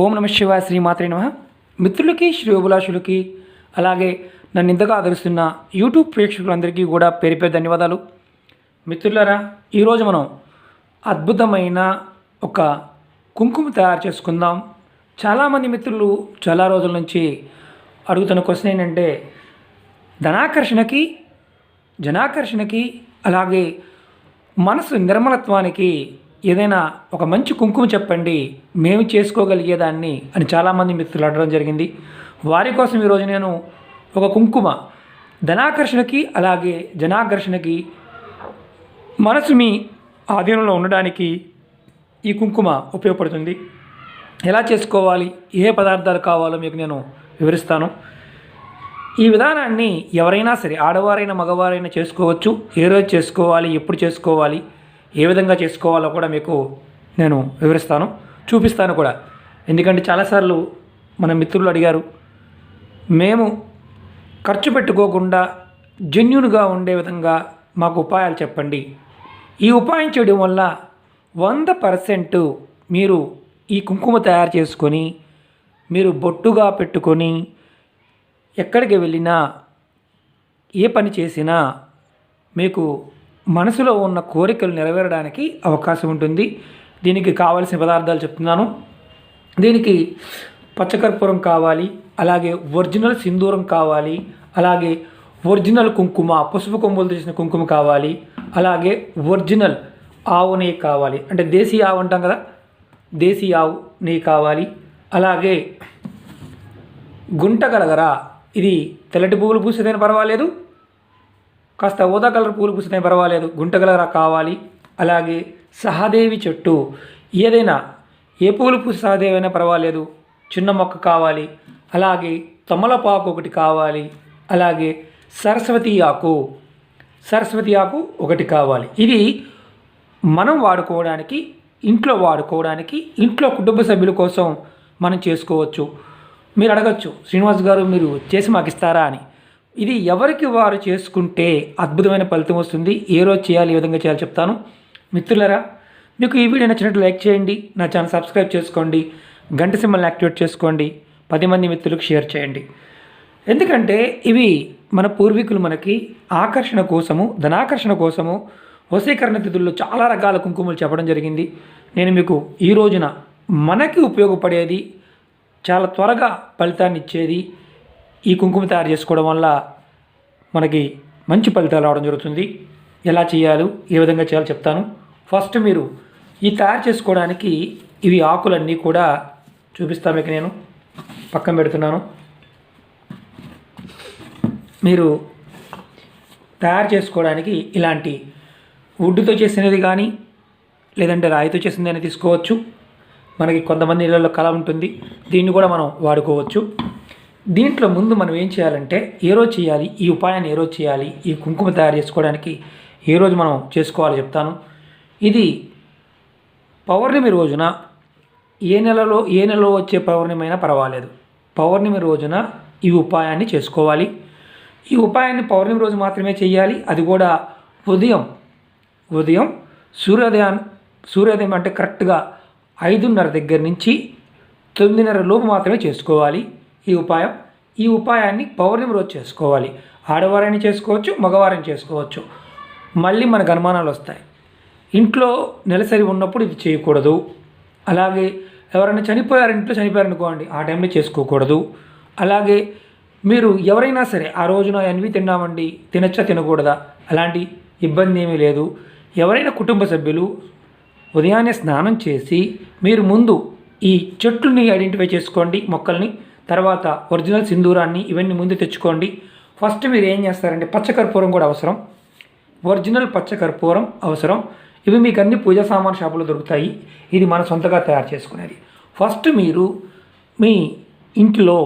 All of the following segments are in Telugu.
ఓం నమ శివాయ శ్రీమాత్రే నమ. మిత్రులకి శ్రేయోభిలాషులకి అలాగే నన్ను ఇంతగా ఆదరిస్తున్న యూట్యూబ్ ప్రేక్షకులందరికీ కూడా పేరు పేరు ధన్యవాదాలు. మిత్రులారా ఈరోజు మనం అద్భుతమైన ఒక కుంకుమ తయారు చేసుకుందాం. చాలామంది మిత్రులు చాలా రోజుల నుంచి అడుగుతున్న క్వశ్చన్ ఏంటంటే ధనాకర్షణకి జనాకర్షణకి అలాగే మనసు నిర్మలత్వానికి ఏదైనా ఒక మంచి కుంకుమ చెప్పండి మేము చేసుకోగలిగేదాన్ని అని చాలామంది మిత్రులు అడగడం జరిగింది. వారి కోసం ఈరోజు నేను ఒక కుంకుమ ధనాకర్షణకి అలాగే జనాకర్షణకి మనసు మీ ఆధీనంలో ఉండడానికి ఈ కుంకుమ ఉపయోగపడుతుంది. ఎలా చేసుకోవాలి ఏ పదార్థాలు కావాలో మీకు నేను వివరిస్తాను. ఈ విధానాన్ని ఎవరైనా సరే ఆడవారైనా మగవారైనా చేసుకోవచ్చు. ఏ రోజు చేసుకోవాలి ఎప్పుడు చేసుకోవాలి ఏ విధంగా చేసుకోవాలో కూడా మీకు నేను వివరిస్తాను చూపిస్తాను కూడా. ఎందుకంటే చాలాసార్లు మన మిత్రులు అడిగారు మేము ఖర్చు పెట్టుకోకుండా జెన్యున్గా ఉండే విధంగా మాకు ఉపాయాలు చెప్పండి. ఈ ఉపాయం చేయడం వల్ల వంద పర్సెంట్ మీరు ఈ కుంకుమ తయారు చేసుకొని మీరు బొట్టుగా పెట్టుకొని ఎక్కడికి వెళ్ళినా ఏ పని చేసినా మీకు మనసులో ఉన్న కోరికలు నెరవేరడానికి అవకాశం ఉంటుంది. దీనికి కావలసిన పదార్థాలు చెప్తున్నాను. దీనికి పచ్చకర్పూరం కావాలి అలాగే ఒరిజినల్ సింధూరం కావాలి అలాగే ఒరిజినల్ కుంకుమ పసుపు కొమ్ములు తీసిన కుంకుమ కావాలి అలాగే ఒరిజినల్ ఆవు నెయ్యి కావాలి. అంటే దేశీ ఆవు అంటాం కదా? దేశీ ఆవు నెయ్యి కావాలి అలాగే గుంట గలగరా ఇది తెల్లటి పువ్వులు పూసేదైనా పర్వాలేదు. కాస్త ఊదా కలర్ పూలు పూసితే పర్వాలేదు గుంట కలర్ కావాలి. అలాగే సహదేవి చెట్టు. ఏదైనా ఏ పూలు పూసి సహదేవి అయినా పర్వాలేదు చిన్న మొక్క కావాలి. అలాగే తమలపాకు ఒకటి కావాలి. అలాగే సరస్వతి ఆకు. సరస్వతి ఆకు ఒకటి కావాలి. ఇది మనం వాడుకోవడానికి ఇంట్లో వాడుకోవడానికి ఇంట్లో కుటుంబ సభ్యుల కోసం మనం చేసుకోవచ్చు. మీరు అడగచ్చు శ్రీనివాస్ గారు మీరు చేసి మాకు ఇస్తారా? అని. ఇది ఎవరికి వారు చేసుకుంటే అద్భుతమైన ఫలితం వస్తుంది. ఏ రోజు చేయాలి ఏ విధంగా చేయాలి చెప్తాను. మిత్రులరా మీకు ఈ వీడియో నచ్చినట్టు లైక్ చేయండి నా ఛానల్ సబ్స్క్రైబ్ చేసుకోండి గంట సింబల్ని యాక్టివేట్ చేసుకోండి పది మంది మిత్రులకు షేర్ చేయండి. ఎందుకంటే ఇవి మన పూర్వీకులు మనకి ఆకర్షణ కోసము ధనాకర్షణ కోసము వశీకరణ తిథుల్లో చాలా రకాల కుంకుమలు చెప్పడం జరిగింది. నేను మీకు ఈ రోజున మనకి ఉపయోగపడేది చాలా త్వరగా ఫలితాన్ని ఇచ్చేది ఈ కుంకుమ తయారు చేసుకోవడం వల్ల మనకి మంచి ఫలితాలు రావడం జరుగుతుంది. ఎలా చేయాలో ఏ విధంగా చేయాలో చెప్తాను. ఫస్ట్ మీరు ఈ తయారు చేసుకోవడానికి ఇవి ఆకులన్నీ కూడా చూపిస్తాను మీకు నేను. పక్కన పెడుతున్నాను. మీరు తయారు చేసుకోవడానికి ఇలాంటి వుడ్తో చేసినది కానీ లేదంటే రాయితో చేసిందని తీసుకోవచ్చు. మనకి కొంతమంది ఇళ్ళల్లో కళ ఉంటుంది. దీన్ని కూడా మనం వాడుకోవచ్చు. దీంట్లో ముందు మనం ఏం చేయాలంటే ఏ రోజు చేయాలి ఈ ఉపాయాన్ని ఏ రోజు చేయాలి ఈ కుంకుమ తయారు చేసుకోవడానికి ఏ రోజు మనం చేసుకోవాలో చెప్తాను. ఇది పౌర్ణమి రోజున ఏ నెలలో ఏ నెలలో వచ్చే పౌర్ణమి అయినా పర్వాలేదు. పౌర్ణమి రోజున ఈ ఉపాయాన్ని చేసుకోవాలి. ఈ ఉపాయాన్ని పౌర్ణమి రోజు మాత్రమే చేయాలి. అది కూడా ఉదయం ఉదయం సూర్యోదయాన్ని సూర్యోదయం అంటే కరెక్ట్గా ఐదున్నర దగ్గర నుంచి తొమ్మిదిన్నర లోపు మాత్రమే చేసుకోవాలి. ఈ ఉపాయం. ఈ ఉపాయాన్ని పౌర్ణమి రోజు చేసుకోవాలి. ఆడవారైనా చేసుకోవచ్చు మగవారైనా చేసుకోవచ్చు. మళ్ళీ మనకు అనుమానాలు వస్తాయి. ఇంట్లో నెలసరి ఉన్నప్పుడు ఇది చేయకూడదు. అలాగే ఎవరైనా చనిపోయారు ఇంట్లో చనిపోయారనుకోండి ఆ టైంలో చేసుకోకూడదు. అలాగే మీరు ఎవరైనా సరే ఆ రోజున ఎన్వి తిన్నామండి తినచ్చా తినకూడదా? అలాంటి ఇబ్బంది ఏమీ లేదు. ఎవరైనా కుటుంబ సభ్యులు ఉదయాన్నే స్నానం చేసి మీరు ముందు ఈ చెట్లని ఐడెంటిఫై చేసుకోండి మొక్కల్ని తర్వాత ఒరిజినల్ సింధూరాన్ని ఇవన్నీ ముందు తెచ్చుకోండి. ఫస్ట్ మీరు ఏం చేస్తారంటే పచ్చకర్పూరం కూడా అవసరం. ఒరిజినల్ పచ్చకర్పూరం అవసరం. ఇవి మీకు అన్ని పూజా సామాన్ షాపులో దొరుకుతాయి. ఇది మన సొంతగా తయారు చేసుకునేది. ఫస్ట్ మీరు మీ ఇంట్లో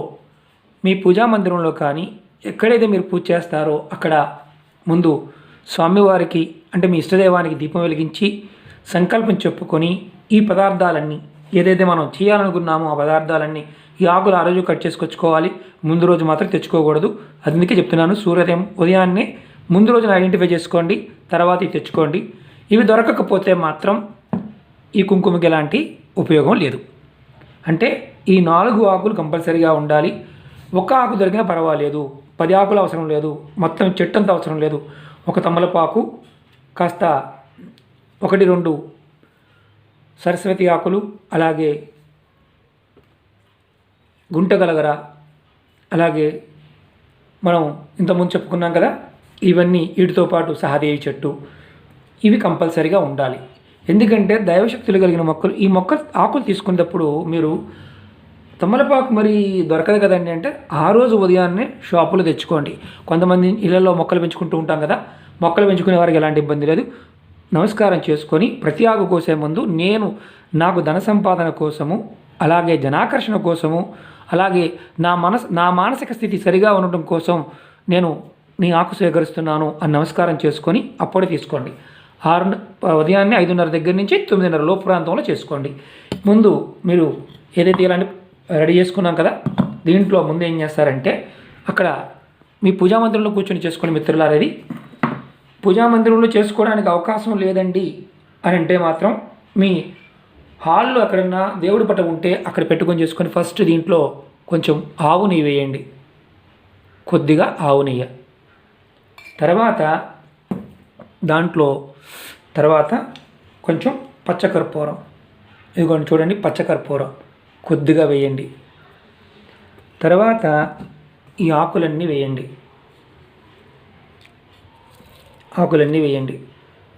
మీ పూజా మందిరంలో కానీ ఎక్కడైతే మీరు పూజ చేస్తారో అక్కడ ముందు స్వామివారికి అంటే మీ ఇష్టదైవానికి దీపం వెలిగించి సంకల్పం చెప్పుకొని ఈ పదార్థాలన్నీ ఏదైతే మనం చేయాలనుకున్నామో ఆ పదార్థాలన్నీ ఈ ఆకులు ఆ రోజు కట్ చేసుకొచ్చుకోవాలి. ముందు రోజు మాత్రం తెచ్చుకోకూడదు. అందుకే చెప్తున్నాను సూర్యోదయం ఉదయాన్నే ముందు రోజున ఐడెంటిఫై చేసుకోండి తర్వాత ఇవి తెచ్చుకోండి. ఇవి దొరకకపోతే మాత్రం ఈ కుంకుమకి ఎలాంటి ఉపయోగం లేదు. అంటే ఈ నాలుగు ఆకులు కంపల్సరీగా ఉండాలి. ఒక ఆకు దొరికినా పర్వాలేదు. పది ఆకులు అవసరం లేదు. మొత్తం చెట్టు అంత అవసరం లేదు. ఒక తమలపాకు కాస్త ఒకటి రెండు సరస్వతి ఆకులు అలాగే గుంటగలగర? అలాగే మనం ఇంతకుముందు చెప్పుకున్నాం కదా ఇవన్నీ వీటితో పాటు సహదేవి చెట్టు. ఇవి కంపల్సరీగా ఉండాలి. ఎందుకంటే దైవశక్తులు కలిగిన మొక్కలు ఈ మొక్క ఆకులు తీసుకునేటప్పుడు మీరు తమలపాకు మరి దొరకదు కదండి అంటే ఆ రోజు ఉదయాన్నే షాపులో తెచ్చుకోండి. కొంతమంది ఇళ్ళలో మొక్కలు పెంచుకుంటూ ఉంటాం కదా మొక్కలు పెంచుకునే వారికి ఎలాంటి ఇబ్బంది లేదు. నమస్కారం చేసుకొని ప్రతి ఆకు కోసే ముందు నేను నాకు ధన సంపాదన కోసము అలాగే జనాకర్షణ కోసము అలాగే నా మనస్ నా మానసిక స్థితి సరిగా ఉండటం కోసం నేను నీ ఆకు సేకరిస్తున్నాను అని నమస్కారం చేసుకొని అప్పుడే తీసుకోండి. ఆరు ఉదయాన్నే ఐదున్నర దగ్గర నుంచి తొమ్మిదిన్నర లోపు ప్రాంతంలో చేసుకోండి. ముందు మీరు ఏదైతే ఇలాంటి రెడీ చేసుకున్నాం కదా దీంట్లో ముందు ఏం చేస్తారంటే అక్కడ మీ పూజా మందిరంలో కూర్చొని చేసుకునే మిత్రులారేది పూజా మందిరంలో చేసుకోవడానికి అవకాశం లేదండి అని అంటే మాత్రం మీ హాల్లో ఎక్కడన్నా దేవుడి పటం ఉంటే అక్కడ పెట్టుకొని చేసుకొని ఫస్ట్ దీంట్లో కొంచెం ఆవు నెయ్యి వేయండి. కొద్దిగా ఆవు నెయ్యి. తర్వాత దాంట్లో తర్వాత కొంచెం పచ్చకర్పూరం. ఇదిగోండి చూడండి పచ్చకర్పూరం. కొద్దిగా వేయండి. తర్వాత ఈ ఆకులన్నీ వేయండి. ఆకులన్నీ వేయండి.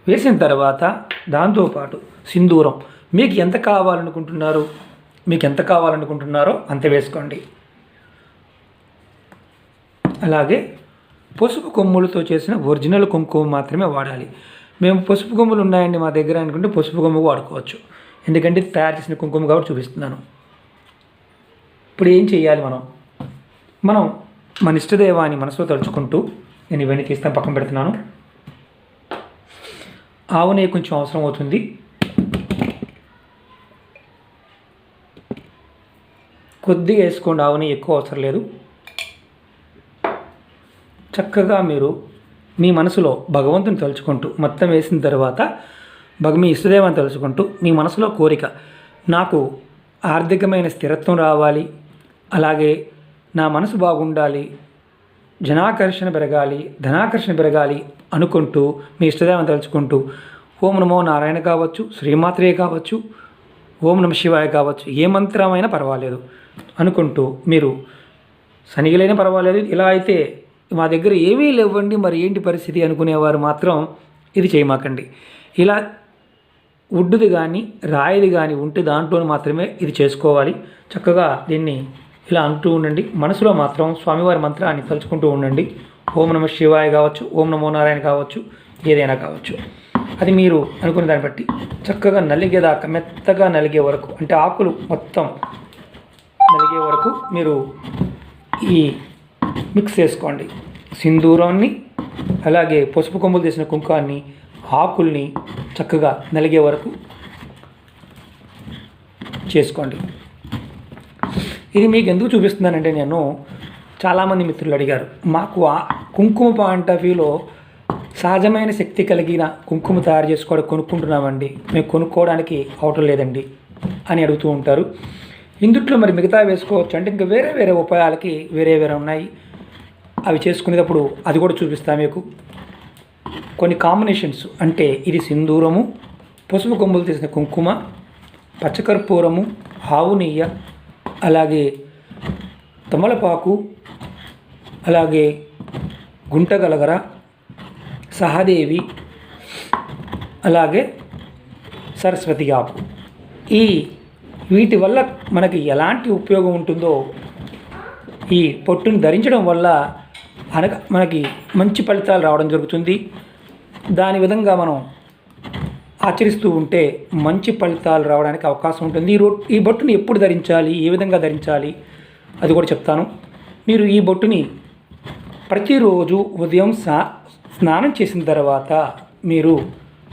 వేసిన తర్వాత దాంతోపాటు సింధూరం. మీకు ఎంత కావాలనుకుంటున్నారు? మీకు ఎంత కావాలనుకుంటున్నారో అంత వేసుకోండి. అలాగే పసుపు కొమ్ములతో చేసిన ఒరిజినల్ కుంకుమ మాత్రమే వాడాలి. మేము పసుపు కొమ్ములు ఉన్నాయండి మా దగ్గర అనుకుంటే పసుపు కొమ్ము వాడుకోవచ్చు. ఎందుకంటే తయారు చేసిన కుంకుమ కాబట్టి చూపిస్తున్నాను. ఇప్పుడు ఏం చేయాలి మనం? మనం మన ఇష్టదేవాన్ని మనసులో తలుచుకుంటూ నేను ఇవన్నీ తీస్తాను పక్కన పెడుతున్నాను. ఆవు నెయ్యి కొంచెం అవసరం అవుతుంది. కొద్దిగా వేసుకోండి ఆవుని ఎక్కువ అవసరం లేదు. చక్కగా మీరు మీ మనసులో భగవంతుని తలుచుకుంటూ మొత్తం వేసిన తర్వాత భగ మీ ఇష్టదేవాన్ని తలుచుకుంటూ మీ మనసులో కోరిక నాకు ఆర్థికమైన స్థిరత్వం రావాలి అలాగే నా మనసు బాగుండాలి జనాకర్షణ పెరగాలి ధనాకర్షణ పెరగాలి అనుకుంటూ మీ ఇష్టదేవం తలుచుకుంటూ ఓం నమో నారాయణ కావచ్చు శ్రీమాత్రే కావచ్చు ఓం నమ శివాయ కావచ్చు ఏ మంత్రమైనా పర్వాలేదు అనుకుంటూ మీరు సనిగిలైనా పర్వాలేదు. ఇలా అయితే మా దగ్గర ఏమీ లేవండి మరి ఏంటి పరిస్థితి అనుకునేవారు మాత్రం ఇది చేయమాకండి. ఇలా వుడ్డుది కానీ రాయిది కానీ ఉంటే దాంట్లో మాత్రమే ఇది చేసుకోవాలి. చక్కగా దీన్ని ఇలా అంటూ ఉండండి. మనసులో మాత్రం స్వామివారి మంత్రాన్ని తలుచుకుంటూ ఉండండి. ఓం నమ శివాయ కావచ్చు ఓం నమో నారాయణ కావచ్చు ఏదైనా కావచ్చు. అది మీరు అనుకున్న దాన్ని బట్టి చక్కగా నలిగేదాకా మెత్తగా నలిగే వరకు అంటే ఆకులు మొత్తం నలిగే వరకు మీరు ఈ మిక్స్ చేసుకోండి. సింధూరాన్ని అలాగే పసుపు కొమ్ములు తీసిన కుంకాన్ని ఆకుల్ని చక్కగా నలిగే వరకు చేసుకోండి. ఇది మీకు ఎందుకు చూపిస్తున్నానంటే నేను చాలామంది మిత్రులు అడిగారు మాకు ఆ కుంకుమ పాయింట్ ఆఫ్ వ్యూలో సహజమైన శక్తి కలిగిన కుంకుమ తయారు చేసుకోవడం కొనుక్కుంటున్నామండి. మేము కొనుక్కోవడానికి అవటం లేదండి అని అడుగుతూ ఉంటారు. ఇందుట్లో మరి మిగతా వేసుకోవచ్చు అంటే ఇంకా వేరే వేరే ఉపాయాలకి వేరే వేరే ఉన్నాయి. అవి చేసుకునేటప్పుడు అది కూడా చూపిస్తాను మీకు. కొన్ని కాంబినేషన్స్ అంటే ఇది సింధూరము పసుపు కొమ్ములు తీసిన కుంకుమ పచ్చకర్పూరము ఆవు నెయ్య అలాగే తమలపాకు అలాగే గుంటగలగర సహదేవి అలాగే సరస్వతి ఆకు ఈ వీటి వల్ల మనకి ఎలాంటి ఉపయోగం ఉంటుందో ఈ పొట్టును ధరించడం వల్ల అనగా మనకి మంచి ఫలితాలు రావడం జరుగుతుంది. దాని విధంగా మనం ఆచరిస్తూ ఉంటే మంచి ఫలితాలు రావడానికి అవకాశం ఉంటుంది. ఈ రో ఈ బొట్టుని ఎప్పుడు ధరించాలి? ఏ విధంగా ధరించాలి? అది కూడా చెప్తాను. మీరు ఈ బొట్టుని ప్రతిరోజు ఉదయం సా స్నానం చేసిన తర్వాత మీరు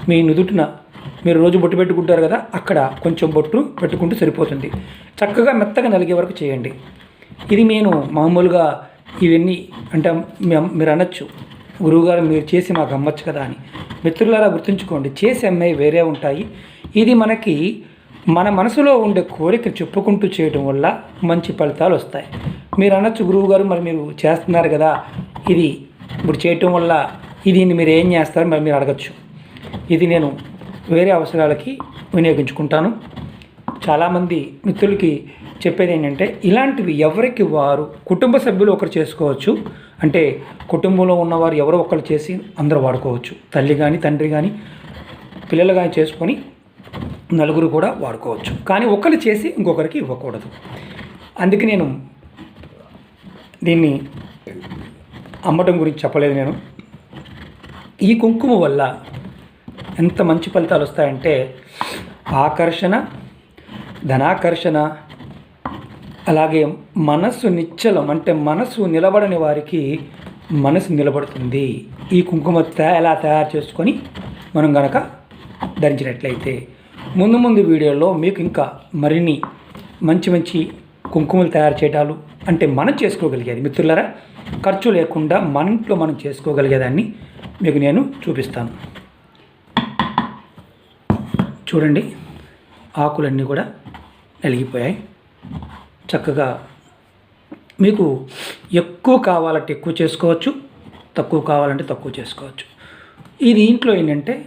మీ నుదుటిన మీరు రోజు బొట్టు పెట్టుకుంటారు కదా అక్కడ కొంచెం బొట్టు పెట్టుకుంటూ సరిపోతుంది. చక్కగా మెత్తగా నలిగే వరకు చేయండి. ఇది నేను మామూలుగా ఇవన్నీ అంటే మీరు అనొచ్చు. గురువుగారు మీరు చేసి మాకు అమ్మచ్చు కదా అని. మిత్రులారా గుర్తుంచుకోండి చేసి అమ్మాయి వేరే ఉంటాయి. ఇది మనకి మన మనసులో ఉండే కోరిక చెప్పుకుంటూ చేయడం వల్ల మంచి ఫలితాలు వస్తాయి. మీరు అనొచ్చు గురువు గారు మరి మీరు చేస్తున్నారు కదా ఇది ఇప్పుడు చేయటం వల్ల ఇది మీరు ఏం చేస్తారు మరి మీరు అడగచ్చు. ఇది నేను వేరే అవసరాలకి వినియోగించుకుంటాను. చాలామంది మిత్రులకి చెప్పేది ఏంటంటే ఇలాంటివి ఎవరికి వారు కుటుంబ సభ్యులు ఒకరు చేసుకోవచ్చు. అంటే కుటుంబంలో ఉన్నవారు ఎవరో ఒకరు చేసి అందరూ వాడుకోవచ్చు. తల్లి కానీ తండ్రి కానీ పిల్లలు కానీ చేసుకొని నలుగురు కూడా వాడుకోవచ్చు. కానీ ఒకరు చేసి ఇంకొకరికి ఇవ్వకూడదు. అందుకే నేను దీన్ని అమ్మటం గురించి చెప్పలేదు నేను. ఈ కుంకుమ వల్ల ఎంత మంచి ఫలితాలు వస్తాయంటే ఆకర్షణ ధనాకర్షణ అలాగే మనస్సు నిశ్చలం అంటే మనస్సు నిలబడని వారికి మనసు నిలబడుతుంది. ఈ కుంకుమ ఎలా తయారు చేసుకొని మనం గనక ధరించినట్లయితే ముందు ముందు వీడియోలో మీకు ఇంకా మరిన్ని మంచి మంచి కుంకుమలు తయారు చేయటాలు అంటే మనం చేసుకోగలిగేది. మిత్రులారా ఖర్చు లేకుండా మన ఇంట్లో మనం చేసుకోగలిగేదాన్ని మీకు నేను చూపిస్తాను. చూడండి ఆకులన్నీ కూడా నలిగిపోయాయి. చక్కగా మీకు ఎక్కువ కావాలంటే ఎక్కువ చేసుకోవచ్చు తక్కువ కావాలంటే తక్కువ చేసుకోవచ్చు. ఈ దీంట్లో ఏంటంటే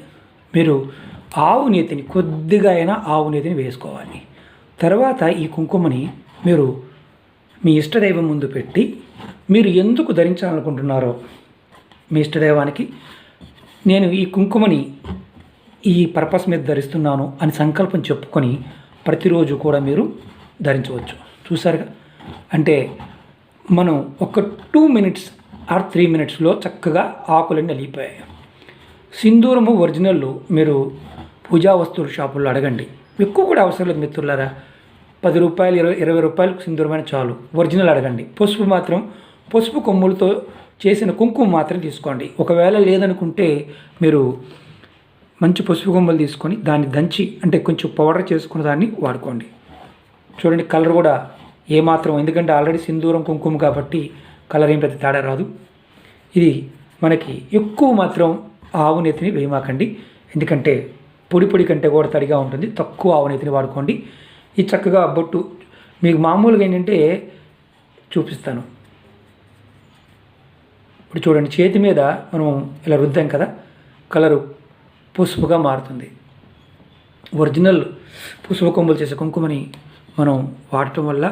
మీరు ఆవు నేతిని కొద్దిగా అయినా ఆవు నేతిని వేసుకోవాలి. తర్వాత ఈ కుంకుమని మీరు మీ ఇష్టదైవం ముందు పెట్టి మీరు ఎందుకు ధరించాలనుకుంటున్నారో మీ ఇష్టదేవానికి నేను ఈ కుంకుమని ఈ పర్పస్ మీద ధరిస్తున్నాను అని సంకల్పం చెప్పుకొని ప్రతిరోజు కూడా మీరు ధరించవచ్చు. చూసారుగా అంటే మనం ఒక టూ మినిట్స్ ఆర్ త్రీ మినిట్స్లో చక్కగా ఆకులన్నీ నలిగిపోయాయి. సింధూరము ఒరిజినల్ మీరు పూజా వస్తువుల షాపుల్లో అడగండి. ఎక్కువ కూడా అవసరం లేదు మిత్రులారా. పది రూపాయలు ఇరవై ఇరవై రూపాయలకు సింధూరమైన చాలు. ఒరిజినల్ అడగండి. పసుపు మాత్రం పసుపు కొమ్ములతో చేసిన కుంకుమ మాత్రం తీసుకోండి. ఒకవేళ లేదనుకుంటే మీరు మంచి పసుపు కొమ్మలు తీసుకొని దాన్ని దంచి అంటే కొంచెం పౌడర్ చేసుకున్న దాన్ని వాడుకోండి. చూడండి కలర్ కూడా ఏమాత్రం ఎందుకంటే ఆల్రెడీ సింధూరం కుంకుమ కాబట్టి కలర్ ఏం పెద్ద తేడా రాదు. ఇది మనకి ఎక్కువ మాత్రం ఆవు నెత్తిని వేయమాకండి. ఎందుకంటే పొడి పొడి కంటే కూడా తడిగా ఉంటుంది. తక్కువ ఆవు నెత్తిని వాడుకోండి. ఇది చక్కగా బొట్టు మీకు మామూలుగా ఏంటంటే చూపిస్తాను. ఇప్పుడు చూడండి చేతి మీద మనం ఇలా రుద్దాం కదా కలరు పసుపుగా మారుతుంది. ఒరిజినల్ పసుపు కొమ్ములు చేసే కుంకుమని మనం వాడటం వల్ల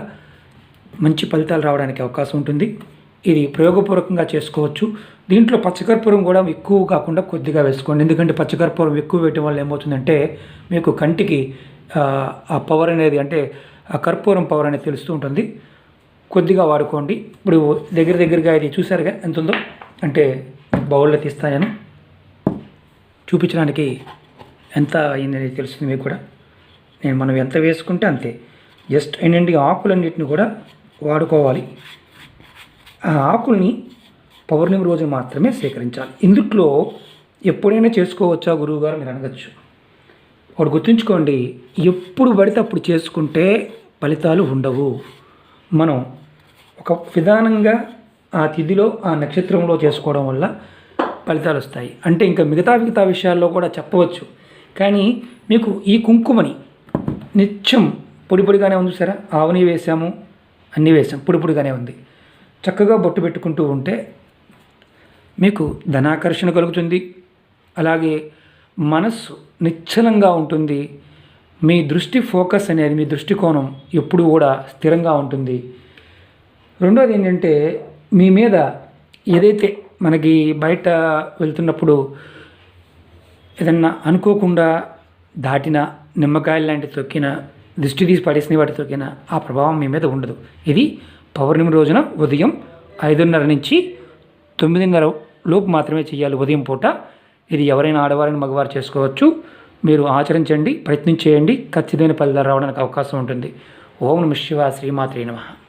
మంచి ఫలితాలు రావడానికి అవకాశం ఉంటుంది. ఇది ప్రయోగపూర్వకంగా చేసుకోవచ్చు. దీంట్లో పచ్చకర్పూరం కూడా ఎక్కువ కాకుండా కొద్దిగా వేసుకోండి. ఎందుకంటే పచ్చకర్పూరం ఎక్కువ వేయటం వల్ల ఏమవుతుందంటే మీకు కంటికి ఆ, ఆ పవర్ అనేది అంటే ఆ కర్పూరం పవర్ అనేది తెలుస్తూ ఉంటుంది. కొద్దిగా వాడుకోండి. ఇప్పుడు దగ్గర దగ్గరగా ఇది చూసారుగా ఎంత ఉందో? అంటే బౌల్లో తీస్తాను నేను. చూపించడానికి ఎంత అయిందని తెలుస్తుంది మీకు కూడా. నేను మనం ఎంత వేసుకుంటే అంతే. జస్ట్ ఏంటంటే ఆకులన్నింటిని ఆకులన్నిటిని కూడా వాడుకోవాలి. ఆ ఆకుల్ని పౌర్ణమి రోజు మాత్రమే సేకరించాలి. ఇందుట్లో ఎప్పుడైనా చేసుకోవచ్చా గురువుగారు? మీరు అనగచ్చు ఒకటి గుర్తుంచుకోండి. ఎప్పుడు పడితే అప్పుడు చేసుకుంటే ఫలితాలు ఉండవు. మనం ఒక విధానంగా ఆ తిథిలో ఆ నక్షత్రంలో చేసుకోవడం వల్ల ఫలితాలు వస్తాయి. అంటే ఇంకా మిగతా మిగతా విషయాల్లో కూడా చెప్పవచ్చు. కానీ మీకు ఈ కుంకుమని నిత్యం పొడి పొడిగానే ఉంది సరే ఆవుని వేసాము అన్నీ వేసాం పొడి పొడిగానే ఉంది. చక్కగా బొట్టు పెట్టుకుంటూ ఉంటే మీకు ధనాకర్షణ కలుగుతుంది. అలాగే మనస్సు నిశ్చలంగా ఉంటుంది. మీ దృష్టి ఫోకస్ అనేది మీ దృష్టికోణం ఎప్పుడు కూడా స్థిరంగా ఉంటుంది. రెండోది ఏంటంటే మీ మీద ఏదైతే మనకి బయట వెళ్తున్నప్పుడు ఏదన్నా అనుకోకుండా దాటిన నిమ్మకాయలు లాంటి తొక్కిన దిష్టి తీసి పడేసిన వాటి తొక్కిన ఆ ప్రభావం మీ మీద ఉండదు. ఇది పౌర్ణమి రోజున ఉదయం ఐదున్నర నుంచి తొమ్మిదిన్నర లోపు మాత్రమే చేయాలి ఉదయం పూట. ఇది ఎవరైనా ఆడవారిని మగవారు చేసుకోవచ్చు. మీరు ఆచరించండి ప్రయత్నం చేయండి. ఖచ్చితమైన ఫలితాలు రావడానికి అవకాశం ఉంటుంది. ఓం నమ శివ శ్రీమాత్రి నమః.